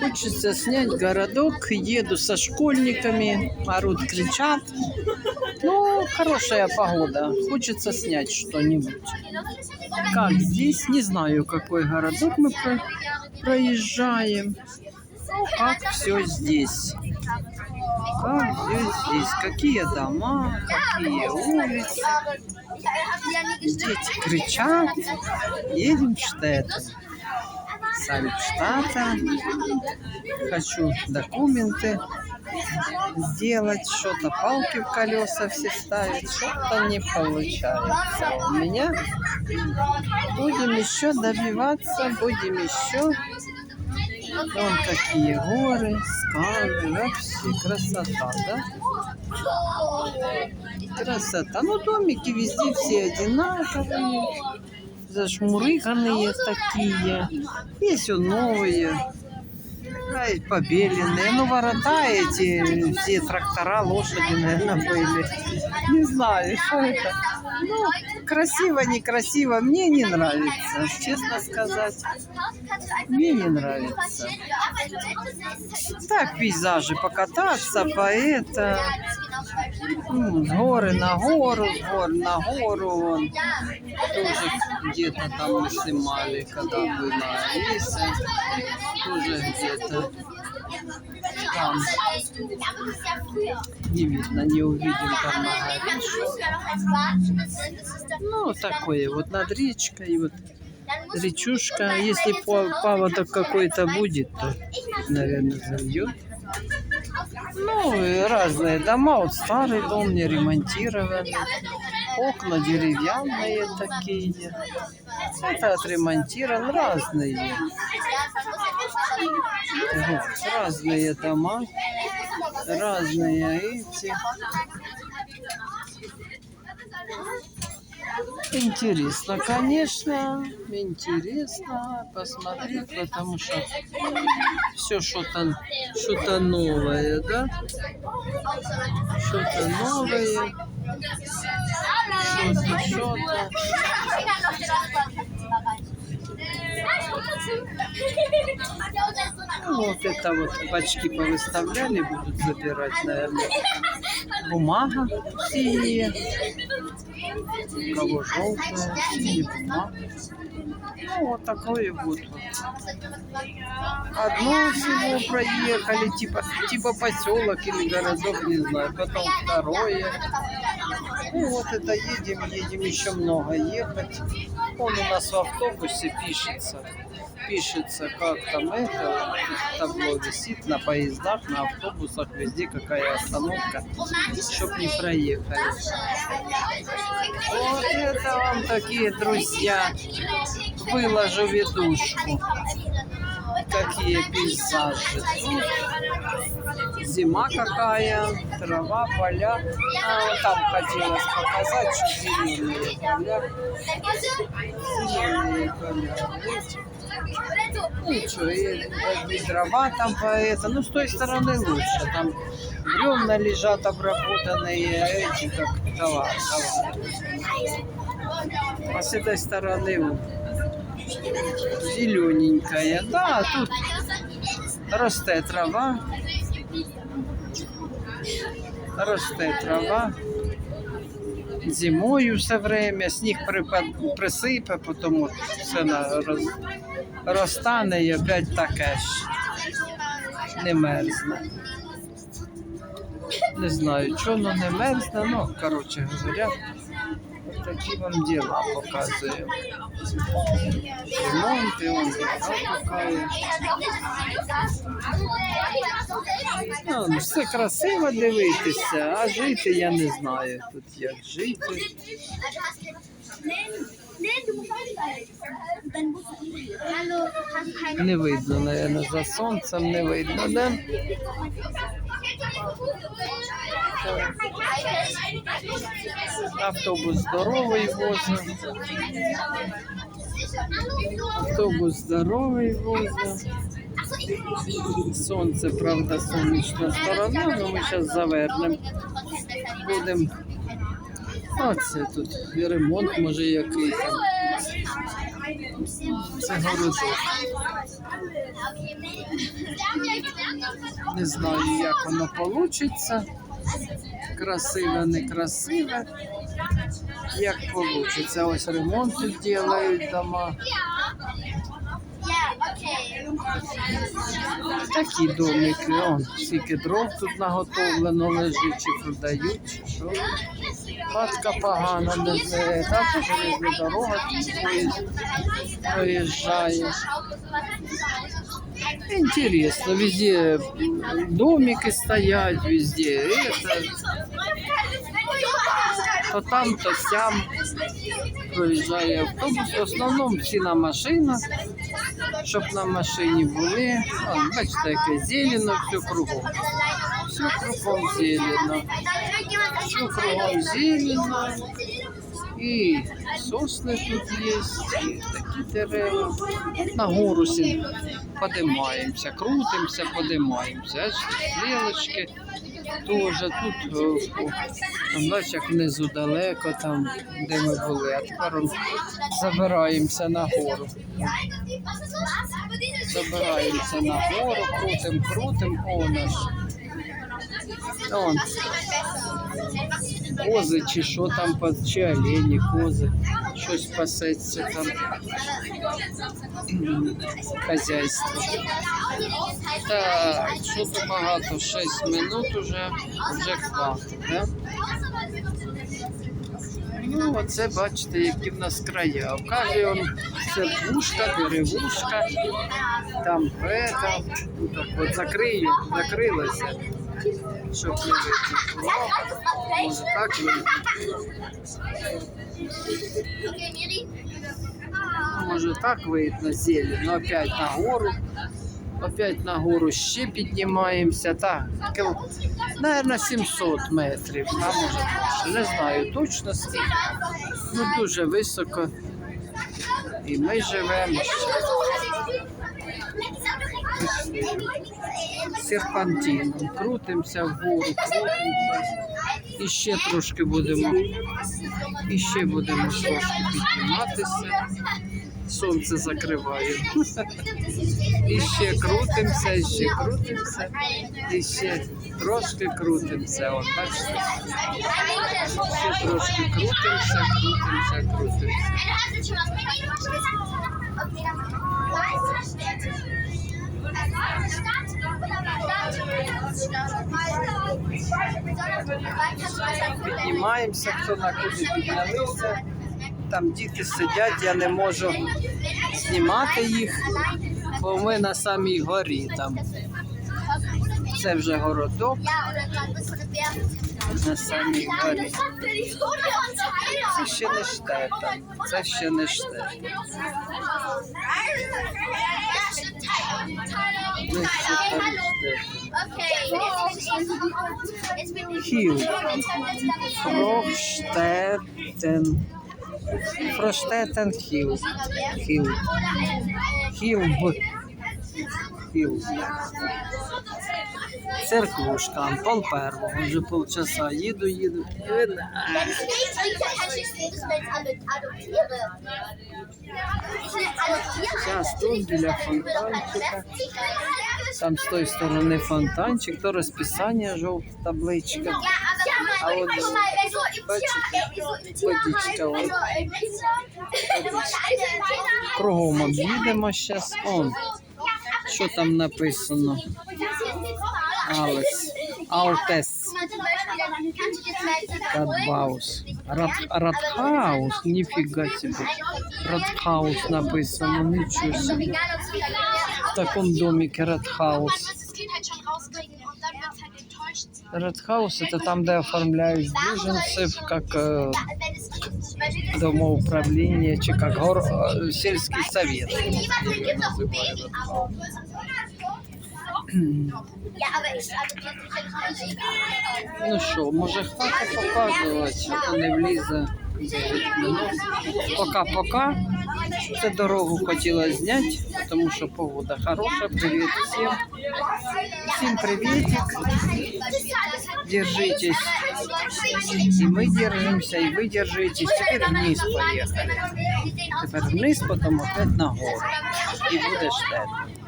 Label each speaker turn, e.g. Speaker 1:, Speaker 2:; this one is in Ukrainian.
Speaker 1: Хочется снять городок, еду со школьниками, орут, кричат. Ну, хорошая погода, хочется снять что-нибудь. Как здесь, не знаю, какой городок мы про- проезжаем. Ну, как все здесь. Как все здесь, какие дома, какие улицы. Дети кричат, едем в Штеттен. Сальпштата. Хочу документы сделать, что-то палки в колеса все ставить, что-то не получается у меня. Будем еще добиваться, будем еще. Вон какие горы, скалы, вообще красота, да? Красота. Ну, домики везде все одинаковые, зашмурыганные такие. Есть вот новые, побеленные. Ну, ворота эти, все трактора, лошади, наверное, были. Не знаю, что это. Ну, красиво, некрасиво. Мне не нравится, честно сказать. Мне не нравится. Так, пейзажи покататься, по с горы на гору, с гор на гору. Вон. Тоже где-то там мы снимали, когда была Алиса. Тоже где-то там. Не видно, не увидим там на горе. Ну, такое вот над речкой, вот речушка. Если паводок какой-то будет, то, наверное, зальет. Ну, и разные дома. Вот старый дом не ремонтированный. Окна деревянные такие. Это отремонтирован. Разные. Вот, разные дома. Разные эти. Интересно, конечно, интересно посмотреть, потому что все что-то что-то новое, да? Что-то новое, что-то, что-то. Ну, вот это вот бачки повыставляли, будут забирать, наверное. Бумага синяя. У кого желтая, бумага. Ну, вот такое вот. Одно всего проехали, типа, типа поселок или городок, не знаю. Потом второе. Ну, вот это едем, едем, еще много ехать. Он у нас в автобусе пишется. Пишется, как там это, табло висит на поездах, на автобусах, везде какая остановка, чтоб не проехали. Это вам такие друзья. Выложу ведушку. Какие пейзажи. Тут Зима какая, трава, поля. А, вот там хотелось показать, что зеленые поля. Зеленые поля. Видите? Ну и, и дрова там по это. Ну, с той стороны лучше. Там бревна лежат обработанные, эти как товар. товар. А с этой стороны вот зелененькая. Да, тут росте трава. Росте трава. Зимою все время, сніг присипе, потім все роз, розтане і опять таке ж. Не мерзне. Не знаю, чого не мерзне, ну, коротше говоря, такі вам діла показую. Ремонти, он покає. Ну, все красиво дивитися, а жити я не знаю тут як жити. Не видно, наверное, за сонцем не видно, да? Автобус здоровий возить. Автобус здоровий возить. Сонце, правда, сонячна сторона, але ми зараз завернемо. Будемо. Оце тут і ремонт, може, який. Це городок. Не знаю, як воно вийде. Красиве, не красиве. Як вийде. Ось ремонт тут роблять дома. Такі домики, он, скільки дров тут наготовлено лежить, чи продають, що. Хатка погана, не так железна дорога проїжджає. Интересно, везде домики стоять, везде это, то там, то сям проїжджає автобус. В основному всі на машинах, щоб на машині були. О, бачите, яке зелено, все кругом. Все кругом зелено. Все кругом зелено. І сосни тут є, і такі дерева. На гору сі подимаємося, крутимося, подимаємося. Аж стрілочки теж тут, там, бачиш, внизу далеко, там, де ми були. А тепер забираємося на гору. Забираємося на гору, крутим, крутим, о наш. Он, кози чи що там, чи олені, кози, щось пасеться там. Хазяйство. Так, що то багато, 6 минут уже, вже хватить, да? Ну, оце бачите, які в нас края. Кожній он церквушка, деревушка, там ну, так от закрию, закрилася, щоб не. Може так. Ну, може так видно зелень, ну опять на гору. Опять на гору ще піднімаємося. Так, кіл... наверное, 700 метрів, а може більше. Не знаю точно скільки. Ну дуже високо. І ми живемо серпантином. Крутимося вгору, крутимося. І ще трошки будемо. І ще будемо трошки підніматися. Сонце закриває. І ще крутимося, і ще крутимося, і ще трошки крутимося. От бачите, ще трошки крутимося, крутимося, крутимося. Піднімаємося, хто на куди. Там діти сидять, я не можу знімати їх, бо ми на самій горі там. Це вже городок на самій горі. Ще не штета. Це ще не штета. Хіл. Фроштетен. Фроштетен Хіл. Хіл. Хіл Хіл. Церквушка, пол первого, вже полчаса їду, їду. Зараз тут біля фонтанчика. Там з тої сторони фонтанчик, то розписання жовта табличка. А от водичка. Кругом об'їдемо зараз. Он, що там написано? Алекс. Алтес. Радбаус. Рад, Радхаус. Ніфіга себе. Радхаус написано. Нічого собі. В такому домике Радхаус. Радхаус это там, де оформляють біженців, як е, домоуправління, чи як гор, е, сільський совет. Ну що, може хватить показувати, а не влізе. Пока-пока. Це дорогу хотіла зняти, тому що погода хороша. Привіт всім. Всім привітик. Держитесь. И мы держимся, и вы держитесь. Теперь вниз поехали. Теперь вниз, потом опять на гору. И буде штет.